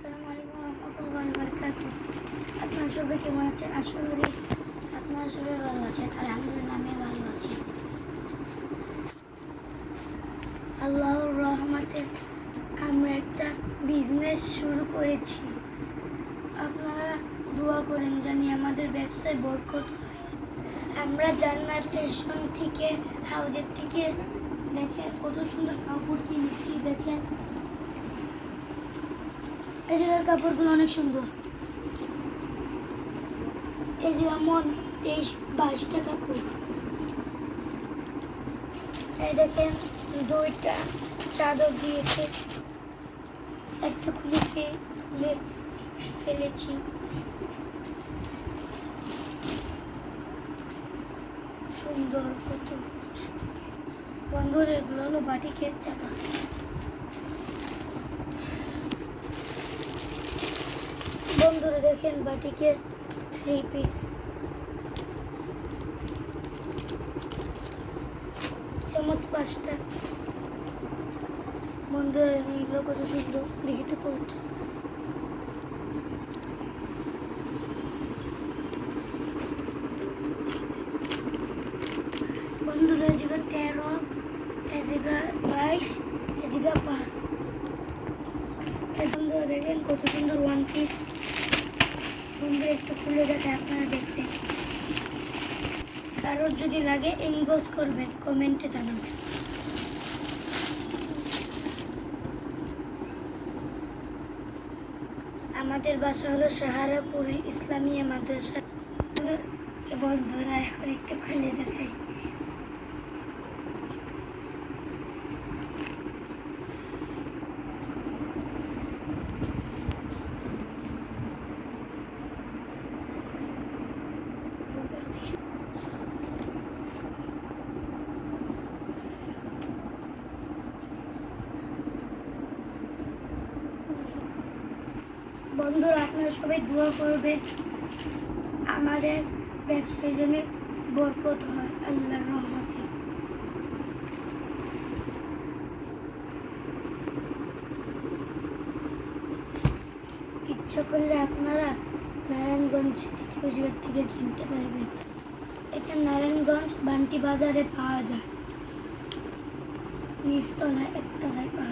আসসালামু আলাইকুম রহমতুল্লাহ বরকাত। আপনারা সবাই কেমন আছেন? আশা করি আপনারা সবাই ভালো আছেন। আলহামদুলিল্লাহ আমি ভালো আছি। আল্লাহর রহমতে আমরা একটা বিজনেস শুরু করেছি। আপনারা দোয়া করেন জানি আমাদের ব্যবসায় বরকত আমরা জান্নার ফ্যাশন থেকে, হাউজের থেকে দেখেন কত সুন্দর কাপড় কিনেছি, দেখেন এই জায়গার কাপড়গুলো অনেক সুন্দর। এই যে এমন তেইশ বাইশটা কাপড় এই দেখেন, দুইটা চাদর দিয়েছে। একটা খুলে খুলে ফেলেছি। সুন্দর কত। বন্ধুরা, এগুলো হলো বাটিকের চাদর। বন্ধুরা দেখেন বাটিকের থ্রি পিস চমৎ পাঁচটা। বন্ধুরা এগুলো কত সুন্দর। লিখিত কোনটা বন্ধুরা তেরো, এই বাইশ জায়গা পাঁচ। বন্ধুরা, দেখেন কত সুন্দর ওয়ান পিস বন্ধুরা একটু খুলে দেখে আপনারা দেখতে। কারোর যদি লাগে ইনবক্স করবেন কমেন্টে জানাবেন। আমাদের বাসা হলো সাহারাপুর ইসলামিয়া মাদ্রাসা। বন্ধুরা এখন একটু খুলে দেখাই। বন্ধুরা, আপনারা সবাই দোয়া করবেন। আমাদের ব্যবসায় যেন বরকত হয়, আল্লাহর রহমতে। ইচ্ছা করলে আপনারা নারায়ণগঞ্জ থেকে জায়গার থেকে কিনতে পারবেন। এটা নারায়ণগঞ্জ বান্টি বাজারে পাওয়া যায়। নিচতলায়, একতলায় পাওয়া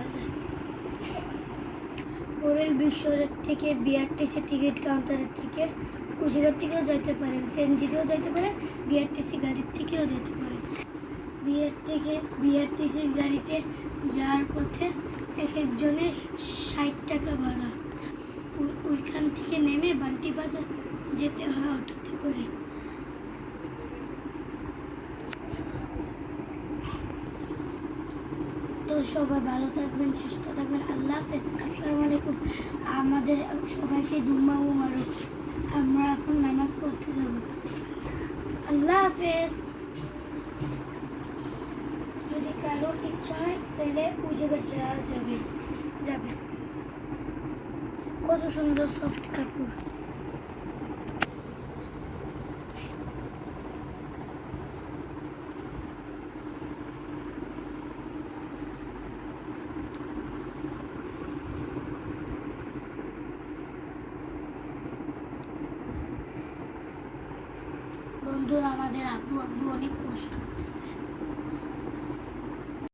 যায় কোরেল বিশ্বরের থেকে বিআরটিসি টিকিট কাউন্টারের থেকে ওই থেকেও যেতে পারেন সেনজিতেও যাইতে পারেন বিআরটিসি গাড়ির থেকেও যেতে পারেন। বিআর থেকে বিআরটিসির গাড়িতে যাওয়ার পথে এক একজনের ষাট টাকা ভাড়া। ওইখান থেকে নেমে বান্টি বাজার যেতে হয় অটোতে করে। সবাই ভালো থাকবেন, সুস্থ থাকবেন। আল্লাহ হাফেজ। আসসালামু আলাইকুম। আমাদের সবাইকে জুম্মা মুবারক। আমরা এখন নামাজ পড়তে যাব। আল্লাহ হাফেজ। যদি কারোর ইচ্ছা হয়, তাহলে জায়গায় যাওয়া যাবে। যাবে। কত সুন্দর সফট কাপড়। বন্ধুরা আমাদের আব্বু আব্বু অনেক কষ্ট করছে।